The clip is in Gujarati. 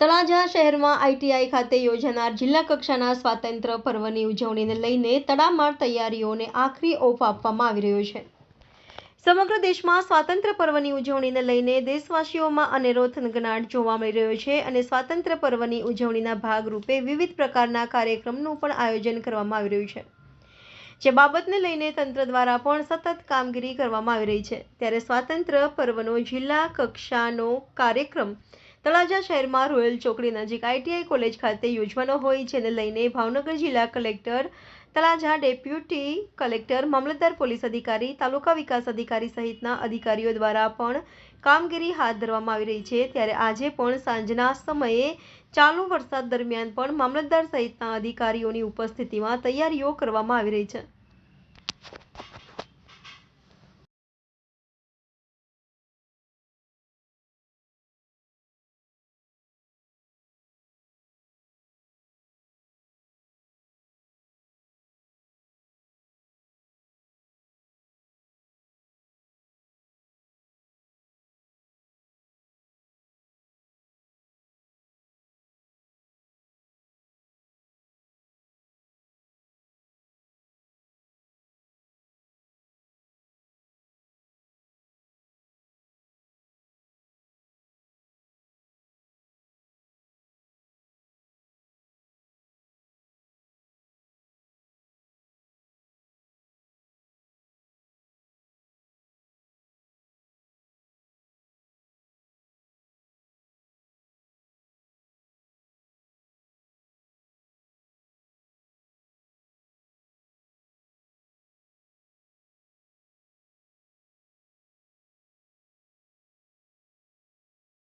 તળાજા શહેરમાં આઈટીઆઈ ખાતે યોજાનાર જિલ્લા કક્ષાના સ્વાતંત્ર્ય પર્વની ઉજવણીને લઈને તડામાર તૈયારીઓને આખરી ઓપ આપવામાં આવી રહ્યો છે. સમગ્ર દેશમાં સ્વાતંત્ર્ય પર્વની ઉજવણીને લઈને દેશવાસીઓમાં અનેરો થનગનાટ જોવા મળી રહ્યો છે અને સ્વાતંત્ર્ય પર્વની ઉજવણીના ભાગરૂપે વિવિધ પ્રકારના કાર્યક્રમનું પણ આયોજન કરવામાં આવી રહ્યું છે. જે બાબતને લઈને તંત્ર દ્વારા પણ સતત કામગીરી કરવામાં આવી રહી છે. ત્યારે સ્વાતંત્ર્ય પર્વનો જિલ્લા કક્ષાનો કાર્યક્રમ તળાજા શહેરમાં રોયલ ચોકડી નજીક આઈટીઆઈ કોલેજ ખાતે યોજવાનો હોય જેને લઈને ભાવનગર જિલ્લા કલેક્ટર, તળાજા ડેપ્યુટી કલેક્ટર, મામલતદાર પોલીસ અધિકારી, તાલુકા વિકાસ અધિકારી સહિતના અધિકારીઓ દ્વારા પણ કામગીરી હાથ ધરવામાં આવી રહી છે. ત્યારે આજે પણ સાંજના સમયે ચાલુ વરસાદ દરમિયાન પણ મામલતદાર સહિતના અધિકારીઓની ઉપસ્થિતિમાં તૈયારીઓ કરવામાં આવી રહી છે.